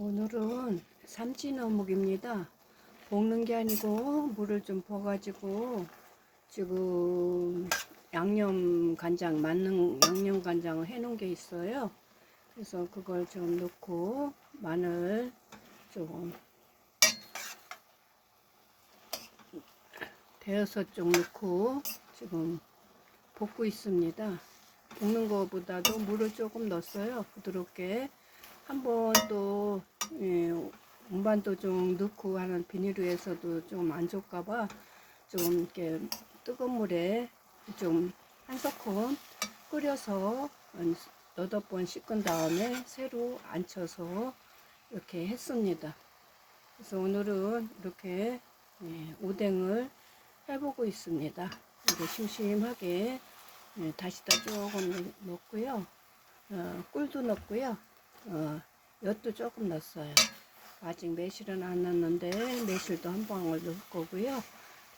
오늘은 삼진 어묵입니다. 볶는 게 아니고 물을 좀 부어가지고 지금 양념 간장 맞는 양념 간장을 해놓은 게 있어요. 그래서 그걸 좀 넣고 마늘 조금 대여섯 쪽 넣고 지금 볶고 있습니다. 볶는 것보다도 물을 조금 넣었어요. 부드럽게 한번 또 예, 운반도 좀 넣고 하는 비닐에서도 좀 안 좋을까봐 좀 이렇게 뜨거운 물에 좀 한 소끔 끓여서 한 여덟 번 씻은 다음에 새로 안쳐서 이렇게 했습니다. 그래서 오늘은 이렇게 예, 오뎅을 해보고 있습니다. 이거 심심하게 예, 다시다 조금 넣고요. 어, 꿀도 넣고요. 어, 엿도 조금 넣었어요. 아직 매실은 안 넣었는데 매실도 한 방울 넣을 거고요.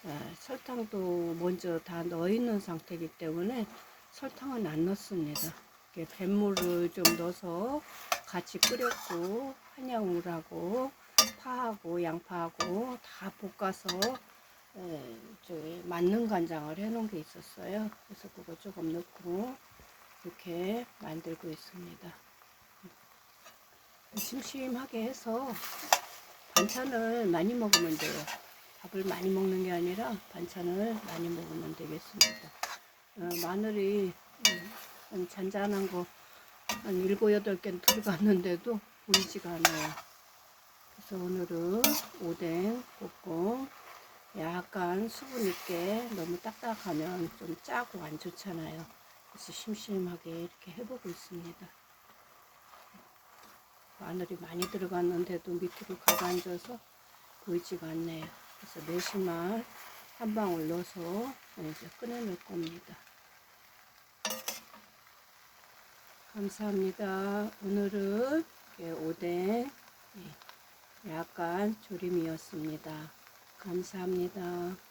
어, 설탕도 먼저 다 넣어 있는 상태이기 때문에 설탕은 안 넣습니다. 이렇게 뱃물을 좀 넣어서 같이 끓였고 한약물하고 파하고 양파하고 다 볶아서 에, 저기 맞는 간장을 해 놓은 게 있었어요. 그래서 그거 조금 넣고 이렇게 만들고 있습니다. 심심하게 해서 반찬을 많이 먹으면 돼요. 밥을 많이 먹는 게 아니라 반찬을 많이 먹으면 되겠습니다. 어, 마늘이 음, 한 잔잔한 거한 일곱 여덟 개 들어갔는데도 보이지가 않아요. 그래서 오늘은 오뎅 볶고 약간 수분 있게 너무 딱딱하면 좀 짜고 안 좋잖아요. 그래서 심심하게 이렇게 해보고 있습니다. 마늘이 많이 들어갔는데도 밑으로 가라앉아서 보이지가 않네요. 그래서 매실만 한 방울 넣어서 이제 꺼내놓을 겁니다. 감사합니다. 오늘은 오뎅 예, 약간 조림이었습니다. 감사합니다.